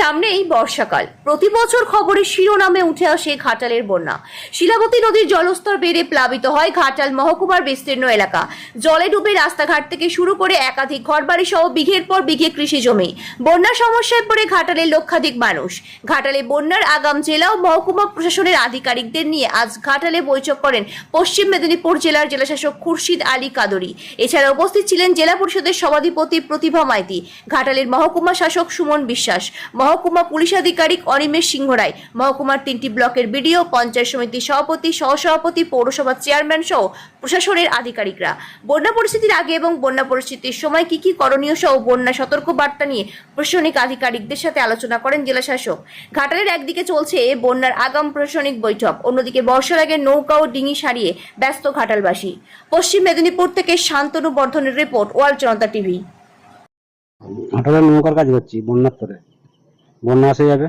সামনেই বর্ষাকাল। প্রতি বছর খবরের শিরোনামে উঠে আসে ঘাটালের বন্যা। শিলাবতী নদীর জলস্তর বেড়ে প্লাবিত হয় ঘাটাল মহকুমার বিস্তীর্ণ এলাকা। জলে ডুবে রাস্তাঘাট থেকে শুরু করে একাধিক ঘরবাড়ি সহ বিঘের পর বিঘে কৃষি জমি। বন্যার সমস্যায় পড়ে ঘাটালের লক্ষাধিক মানুষ। ঘাটালে বন্যার আগাম জেলা ও মহকুমা প্রশাসনের আধিকারিকদের নিয়ে আজ ঘাটালে বৈঠক করেন পশ্চিম মেদিনীপুর জেলার জেলাশাসক খুরশিদ আলী কাদরি। এছাড়া উপস্থিত ছিলেন জেলা পরিষদের সভাধিপতি প্রতিভা মাইতি, ঘাটালের মহকুমা শাসক সুমন বিশ্বাস মহকুমা পুলিশ আধিকারিক অনিমেষ সিংহ রায়। মহকুমার তিনটি ব্লকের বিডিও, পঞ্চায়েত সমিতির সভাপতি, সহসভাপতি, পৌরসভার চেয়ারম্যান সহ প্রশাসনের আধিকারিকরা। বন্যা পরিস্থিতির আগে এবং বন্যা পরিস্থিতির সময় কি কি করণীয় সহ বন্যা সতর্ক বার্তা নিয়ে প্রশাসনিক আধিকারিকদের সাথে আলোচনা করেন জেলা শাসক। ঘাটালের একদিকে চলছে বন্যার আগাম প্রশাসনিক বৈঠক। অন্যদিকে বর্ষার আগে নৌকা ও ডিঙি সারিয়ে ব্যস্ত ঘাটালবাসী। পশ্চিম মেদিনীপুর থেকে শান্তনু বর্ধনের রিপোর্ট, ওয়ার্ল্ড জনতা টিভি। হাটালে নৌকার কাজ করছি, বন্যার তরে। বন্যা আসে যাবে।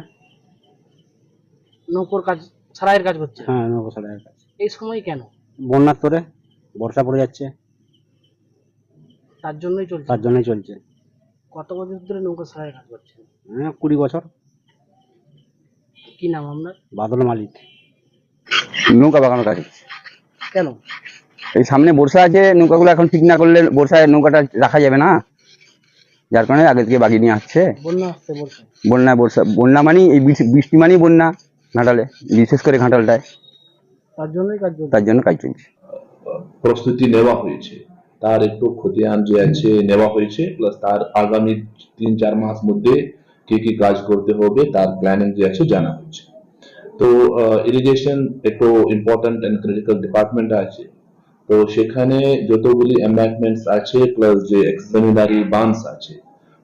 নৌকোর কাজ ছাড়াইয়ের কাজ করছে হ্যাঁ নৌকো সারাইয়ের কাজ। এই সময় কেন? বন্যার তরে বর্ষা পড়ে যাচ্ছে। তার জন্যই চলছে। তার জন্যই চলছে। কত বছর ধরে নৌকো ছাড়াইয়ের কাজ করছেন হ্যাঁ কুড়ি বছর। কি নাম আপনার? বাদল মালিক। নৌকা বাগানো কাজ কেন? এই সামনে বর্ষা আছে নৌকাগুলো এখন ঠিক না করলে বর্ষায় নৌকাটা রাখা যাবে না। যার কারণে আগে থেকে বাগিয়ে নিয়ে আসছে। বন্যা বর্ষা বন্যা মানেই এই বৃষ্টি- মানেই বন্যা ঘাটালে বিশেষ করে ঘাটালটায়। তার জন্যই কাজ তার জন্য কাজ চলছে। প্রস্তুতি নেওয়া হয়েছে। তার একটু খতিয়ান যে আছে নেওয়া হয়েছে প্লাস তার আগামী তিন চার মাস মধ্যে কি কি কাজ করতে হবে তার প্ল্যানিং যে আছে জানা হয়েছে। তো ইরিগেশন একটু ইম্পর্ট্যান্ট অ্যান্ড ক্রিটিক্যাল ডিপার্টমেন্ট আছে। তো সেখানে যতগুলি এম্বাঙ্কমেন্টস আছে প্লাস যে এক্সামিনারি বান্স আছে,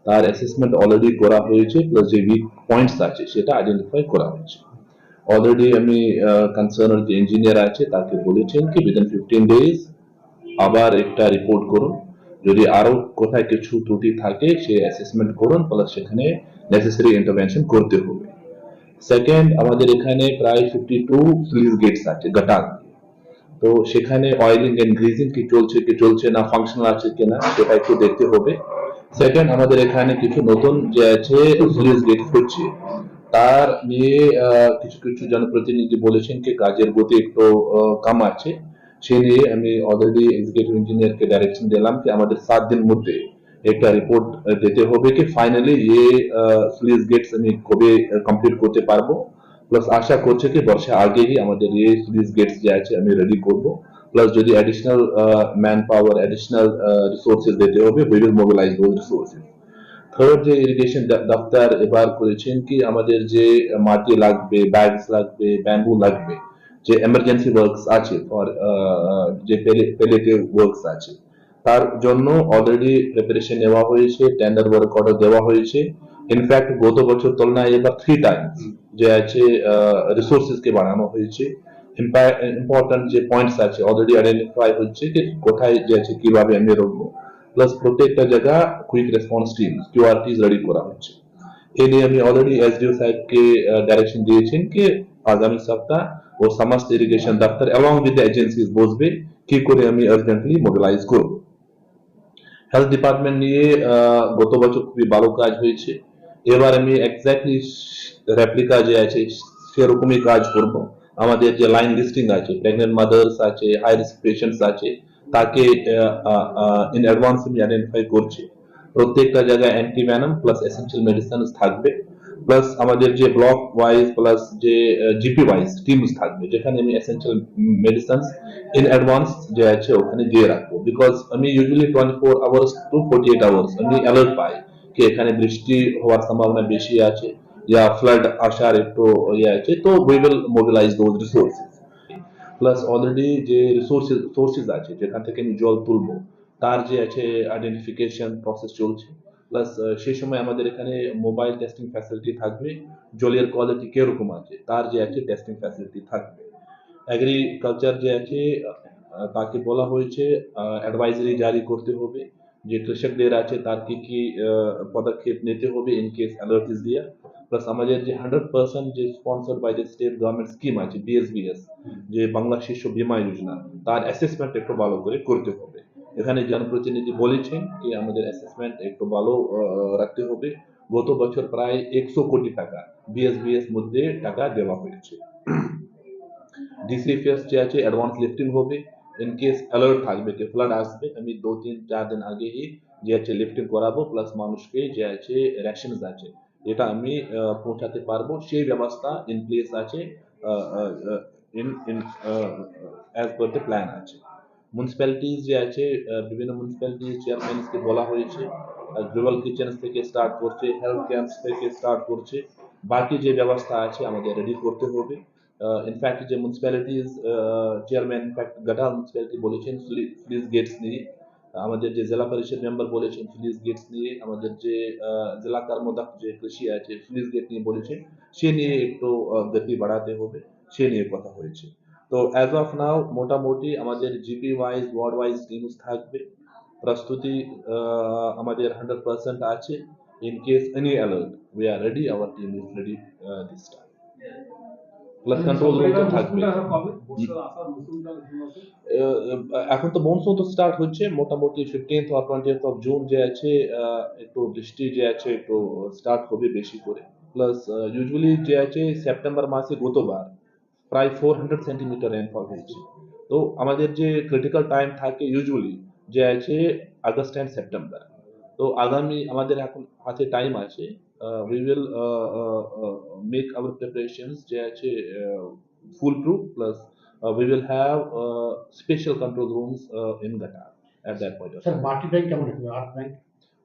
তার অ্যাসেসমেন্ট অলরেডি করা হয়েছে প্লাস যে উইক পয়েন্টস আছে, সেটা আইডেন্টিফাই করা হয়েছে। অলরেডি আমি কনসার্ন যে ইঞ্জিনিয়ার আছে, তাকে বলেছেন কি উইদিন ফিফটিন ডেজ আবার একটা রিপোর্ট করুন। যদি আরও কোথায় কিছু ত্রুটি থাকে, সে অ্যাসেসমেন্ট করুন প্লাস সেখানে নেসেসারি ইন্টারভেনশন করতে হবে। সেকেন্ড আমাদের এখানে প্রায় ফিফটি টু স্লিজ গেটস আছে গাটার তো সেখানে অয়েলিং এন্ড গ্রিজিং কি চলছে কি চলছে না ফাংশনাল আছে কিনা সেটা একটু দেখতে হবে। সেকেন্ড আমাদের এখানে কিছু নতুন যে আছে স্লিজ গেট হচ্ছে তার নিয়ে কিছু কিছু জনপ্রতিনিধি বলেছেন কি কাজের গতি একটু কম আছে। সে নিয়ে আমি অলরেডি এক্সিকিউটিভ ইঞ্জিনিয়ারকে ডাইরেকশন দিলাম কি আমাদের সাত দিন মধ্যে একটা রিপোর্ট দিতে হবে কি ফাইনালি ये স্লুইস গেটস আমি কবে কমপ্লিট করতে পারব। প্লাস আশা করছে কি, বর্ষা আগে ही আমাদের এই স্লুইস গেটস যে আছে, আমি রেডি করব। প্লাস যদি additional manpower additional resources দিতে হবে we will mobilise those resources third যে ইরিগেশন দপ্তর এবার করেছেন কি, আমাদের যে মাটি লাগবে ব্যাগস লাগবে ব্যাম্বু লাগবে, যে এমার্জেন্সি ওয়ার্কস আছে ফর যে পেলেটিভ ওয়ার্কস আছে, তার জন্য অলরেডি প্রিপারেশন নেওয়া হয়েছে টেন্ডার ওয়ার্ক অর্ডার দেওয়া হয়েছে। ইনফ্যাক্ট গত বছর তুলনায় এবার থ্রি টাইমস যে আছে রিসোর্সেস কে বাড়ানো হয়েছে। ইম্পর্টেন্ট যে পয়েন্টস আছে অলরেডি আইডেন্টিফাই হচ্ছে যে কোথায় যে আছে, কীভাবে আমি রোবো প্লাস প্রত্যেকটা জায়গা quick response team QRTs ready করা হচ্ছে। এ নিয়ে আমি অলরেডি এসডিও সাহেবকে ডাইরেকশন দিয়েছেন কি আগামী সপ্তাহ ও সমস্ত ইরিগেশন দপ্তর অ্যালং উইথ দ্য বসবে, কি করে আমি আর্জেন্টলি মোবিলাইজ করব। হেলথ ডিপার্টমেন্ট নিয়ে গত বছর খুবই ভালো কাজ হয়েছে। এবার আমি এক্স্যাক্টলি রেপ্লিকা যে আছে, সেরকমই কাজ করব। আমাদের যে লাইন লিস্টিং আছে প্রেগনেন্ট মাদার্স আছে হাই রিস্ক পেশেন্টস আছে, তাকে ইন অ্যাডভান্স আমি আইডেন্টিফাই করছি। প্রত্যেকটা জায়গায় anti venom plus essential medicine থাকবে প্লাস আমাদের যে ব্লক ওয়াইজ প্লাস যে জিপি ওয়াইজ টিমস থাকবে, যেখানে আমি এসেন্সিয়াল মেডিসিন ইন অ্যাডভান্স যে আছে ওখানে দিয়ে রাখব। বিকজ আমি usually twenty four hours to forty eight hours আমি অ্যালার্ট পাই। কি এখানে বৃষ্টি হওয়ার সম্ভাবনা বেশি আছে या ফ্লাড আসার একটু ইয়ে আছে, তো we will mobilise those resources plus already যে রিসোর্সেস সোর্সেস আছে, যেখান থেকে আমি জল তুলবো, তার যে আছে আইডেন্টিফিকেশন প্রসেস চলছে। প্লাস সেই সময় আমাদের এখানে মোবাইল টেস্টিং ফ্যাসিলিটি থাকবে, জলের কোয়ালিটি কীরকম আছে, তার যে আছে টেস্টিং ফ্যাসিলিটি থাকবে। এগ্রিকালচার যে আছে তাকে বলা হয়েছে অ্যাডভাইজারি জারি করতে হবে। যে কৃষকদের আছে তার কি কি পদক্ষেপ নিতে হবে in case alert is plus আমাদের যে হান্ড্রেড পার্সেন্ট যে sponsor by the state government scheme আছে বিএসবিএস যে বাংলা শিশু বীমা যোজনা তার অ্যাসেসমেন্ট একটু ভালো করে করতে হবে এখানে জনপ্রতিনিধি বলেছেন যে আমাদের অ্যাসেসমেন্ট একটু ভালো রাখতে হবে গত বছর প্রায় একশো কোটি টাকা বিএসবিএস মধ্যে টাকা দেওয়া হয়েছে ডিসিএফএস যে আছে অ্যাডভান্স লিফটিং হবে কেস অ্যালার্ট থাকবে যে ফ্লাড আসবে, আমি দু, তিন, চার দিন আগেই যে আছে লিফটিং করাবো প্লাস মানুষকে যে আছে রেশনস আছে। যেটা আমি পৌঁছাতে পারব, সেই ব্যবস্থা ইন প্লেস আছে in in as per the plan আছে। মিউনিসিপ্যালিটিস যে আছে বিভিন্ন মিউনিসিপ্যালিটি চেয়ারম্যানসকে বলা হয়েছে গ্লোবাল কিচেন্স থেকে স্টার্ট করছে হেলথ ক্যাম্পস থেকে স্টার্ট করছে, বাকি যে ব্যবস্থা আছে আমাদের রেডি করতে হবে। ইনফ্যাক্ট যে municipalities chairman in fact Ghatal municipality বলেছেন ফ্লিজ গেটস নিয়ে। আমাদের যে জেলা পরিষদ মেম্বার বলেছেন ফ্লিজ গেটস নিয়ে, আমাদের যে জেলা কর্মদক্ষ যে কৃষি আছে ফ্লিজ গেট নিয়ে বলেছেন, সে নিয়ে একটু গতি বাড়াতে হবে, সে নিয়ে কথা হয়েছে। তো অ্যাজ অফ নাও মোটামুটি আমাদের GP wise ward wise teams থাকবে। প্রস্তুতি আমাদের হান্ড্রেড পার্সেন্ট আছে। In case any alert we are ready our team is ready this time plus control room তো থাকবে। এখন তো মনসুন তো স্টার্ট হচ্ছে মোটামুটি ফিফটিন্থ আর টোয়েন্টিথ অফ জুন যে আছে একটু বৃষ্টি যে আছে একটু স্টার্ট হবে বেশি করে। প্লাস ইউজুয়ালি যে আছে সেপ্টেম্বর মাসে গতবার প্রায় ফোর হান্ড্রেড সেন্টিমিটার রেনফল হয়েছে। তো আমাদের যে ক্রিটিক্যাল টাইম থাকে ইউজুয়ালি যে আছে আগস্ট অ্যান্ড সেপ্টেম্বর তো আগামী আমাদের এখন হাতে টাইম আছে we will make our preparations যে আছে foolproof plus we will have special control rooms in Ghatal at that point sir মাটি ব্যাংক কেমন হবে আর্থ ব্যাংক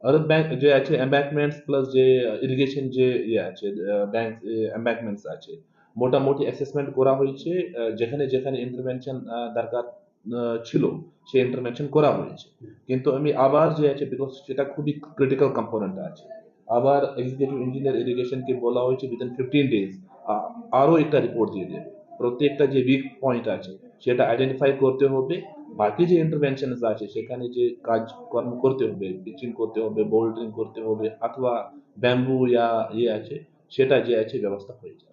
আদার ব্যাংক যে আছে এম্ব্যাকমেন্টস প্লাস যে ইরিগেশন যে ইয়ে আছে ব্যাংক এম্ব্যাকমেন্টস আছে মোটামুটি অ্যাসেসমেন্ট করা হয়েছে আহ, যেখানে যেখানে ইন্টারভেনশন দরকার আহ, ছিল সেই ইন্টারভেনশন করা হয়েছে কিন্তু আমি আবার যে আছে বিকজ সেটা খুবই ক্রিটিক্যাল কম্পোনেন্ট আছে আবার এক্সিকিউটিভ ইঞ্জিনিয়ার ইরিগেশনকে বলা হয়েছে উইদিন ফিফটিন ডেজ আরও একটা রিপোর্ট দিয়ে দেবে। প্রত্যেকটা যে উইক পয়েন্ট আছে, সেটা আইডেন্টিফাই করতে হবে। বাকি যে ইন্টারভেনশন আছে, সেখানে যে কাজ কর্ম করতে হবে পিচিং করতে হবে বোল্ডারিং করতে হবে, অথবা ব্যাম্বু ইয়া ইয়ে আছে, সেটা যে আছে, ব্যবস্থা হয়ে যাবে।